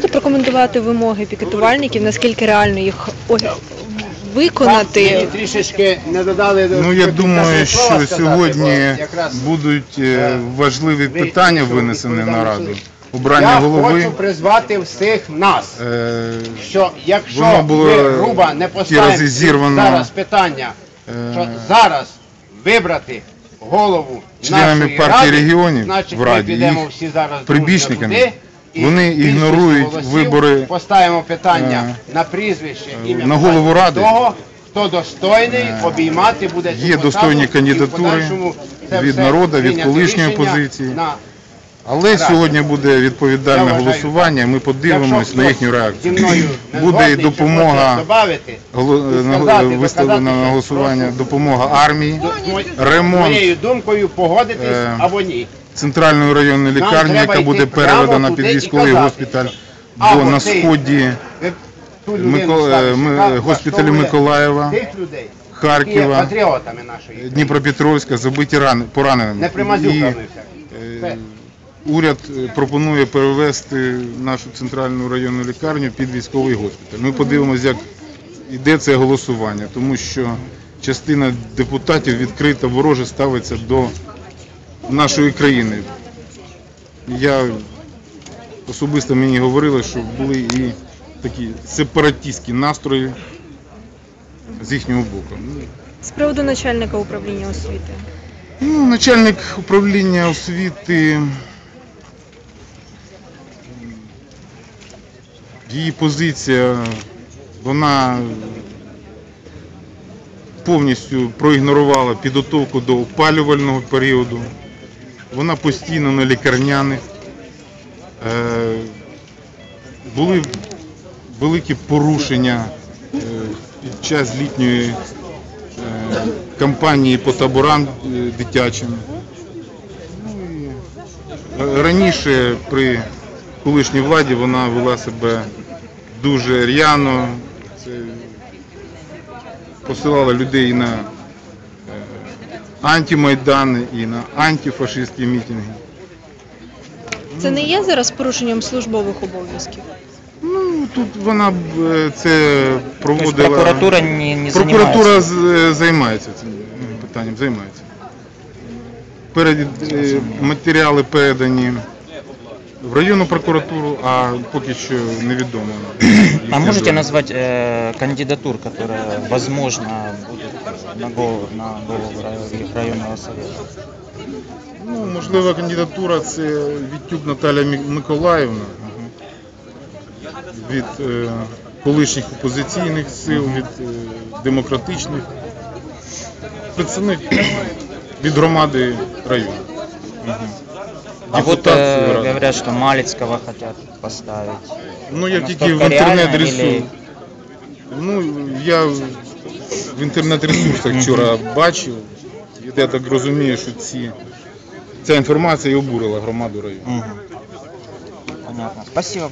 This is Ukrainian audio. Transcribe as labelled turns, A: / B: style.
A: можете прокоментувати вимоги пікетувальників, наскільки реально їх о- виконати?
B: Трішечки не додали до
C: Ну я думаю, що сьогодні будуть е, важливі питання винесені на раду. Обрання
B: Я
C: голови.
B: хочу призвати всіх нас,
C: е,
B: що якщо
C: Воно було
B: ви грубо не
C: ті рази зірвано,
B: зараз питання,
C: е,
B: що зараз вибрати голову
C: Членами
B: нашої
C: партії
B: ради,
C: регіонів
B: значить,
C: в Раді,
B: ми підемо
C: їх
B: всі зараз
C: прибічниками,
B: туди, і
C: вони ігнорують
B: голосів
C: вибори,
B: Поставимо питання
C: е,
B: на прізвище ім'я
C: на голову Ради.
B: того, хто достойний обіймати буде цю
C: є
B: посаду,
C: достойні
B: і в
C: кандидатури
B: подальшому це
C: від
B: все
C: народу, від
B: прийняти
C: колишньої
B: рішення на
C: Але сьогодні буде відповідальне голосування, ми подивимось на їхню реакцію. Буде і допомога
B: і
C: на- виставлена на голосування допомога армії, ремонт
B: думкою погодитись
C: е,
B: або ні.
C: центральної районної лікарні, яка буде переведена під військовий госпіталь, бо на сході е, госпіталі Миколаєва, Харкова, Дніпропетровська забиті рани, пораненими.
B: не
C: І,
B: примазюками
C: е,
B: всякими.
C: Уряд е, пропонує перевести нашу центральну районну лікарню під військовий госпіталь. Ми подивимося, як іде це голосування, тому що частина депутатів відкрито вороже ставиться до нашої країни. Я особисто мені говорили, що були і такі сепаратистські настрої з їхнього боку.
A: З приводу начальника управління освіти.
C: Ну, начальник управління освіти. Її позиція, вона повністю проігнорувала підготовку до опалювального періоду. Вона постійно на лікарняних. Е, Були великі порушення е, під час літньої е, кампанії по таборам дитячим. Ну, Раніше при колишній владі вона вела себе дуже р'яно, це посилала людей на е, антимайдани, і на антифашистські мітинги.
A: Це не є зараз порушенням службових обов'язків.
C: Ну, тут вона е, це проводила.
D: прокуратура не, не
C: Прокуратура
D: занимается.
C: займається цим е, питанням, займається. Перед, е, матеріали передані в районну прокуратуру, а поки що невідомо.
D: А можете
C: доля.
D: назвать э, кандидатур, которые, возможно, будут на голову, на голову рай- районного совета?
C: Ну, можлива кандидатура це Вітюк Наталя Мі- Миколаївна від е, колишніх опозиційних сил, від е, демократичних. Представник від громади району.
D: А вот э, говорят, что Малицкого хотят поставить.
C: Ну я тільки в інтернет
D: реально,
C: ресурс.
D: или-
C: Ну я в інтернет-ресурсах вчора бачив. Я так розумію, що ці, ця інформація і обурила громаду району.
D: Мгм. Понятно. Спасибо.